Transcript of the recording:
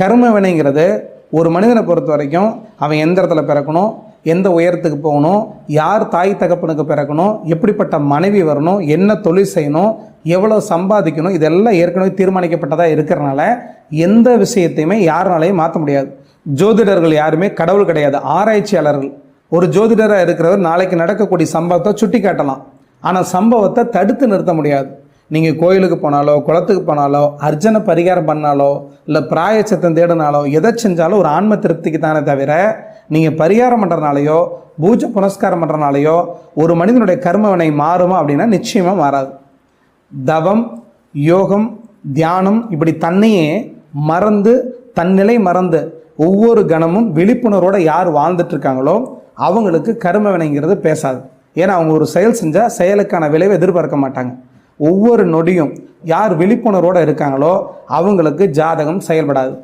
கர்ம வினைங்கிறது ஒரு மனிதனை பொறுத்த வரைக்கும் அவன் எந்த இடத்துல பிறக்கணும் எந்த உயரத்துக்கு போகணும் யார் தாய் தகப்பனுக்கு பிறக்கணும் எப்படிப்பட்ட மனைவி வரணும் என்ன தொழில் செய்யணும் எவ்வளோ சம்பாதிக்கணும் இதெல்லாம் ஏற்கனவே தீர்மானிக்கப்பட்டதாக இருக்கிறனால எந்த விஷயத்தையுமே யாருனாலையும் மாற்ற முடியாது. ஜோதிடர்கள் யாருமே கடவுள் கிடையாது ஆராய்ச்சியாளர்கள். ஒரு ஜோதிடராக இருக்கிறவர் நாளைக்கு நடக்கக்கூடிய சம்பவத்தை சுட்டி காட்டலாம் ஆனால் சம்பவத்தை தடுத்து நிறுத்த முடியாது. நீங்கள் கோயிலுக்கு போனாலோ குளத்துக்கு போனாலோ அர்ச்சனை பரிகாரம் பண்ணாலோ இல்லை பிராயச்சத்தம் தேடினாலோ எதை செஞ்சாலும் ஒரு ஆன்ம திருப்திக்கு தானே தவிர நீங்கள் பரிகாரம் பண்ணுறனாலையோ பூஜை புனஸ்காரம் பண்ணுறனாலையோ ஒரு மனிதனுடைய கர்மவினை மாறுமா அப்படின்னா நிச்சயமாக மாறாது. தவம் யோகம் தியானம் இப்படி தன்னையே மறந்து தன்னிலை மறந்து ஒவ்வொரு கணமும் விழிப்புணர்வோடு யார் வாழ்ந்துட்டுருக்காங்களோ அவங்களுக்கு கர்ம வினைங்கிறது பேசாது. ஏன்னா அவங்க ஒரு செயல் செஞ்சால் செயலுக்கான விளைவை எதிர்பார்க்க மாட்டாங்க. ஒவ்வொரு நொடியும் யார் விழிப்புணர்வோடு இருக்காங்களோ அவங்களுக்கு ஜாதகம் செயல்படாது.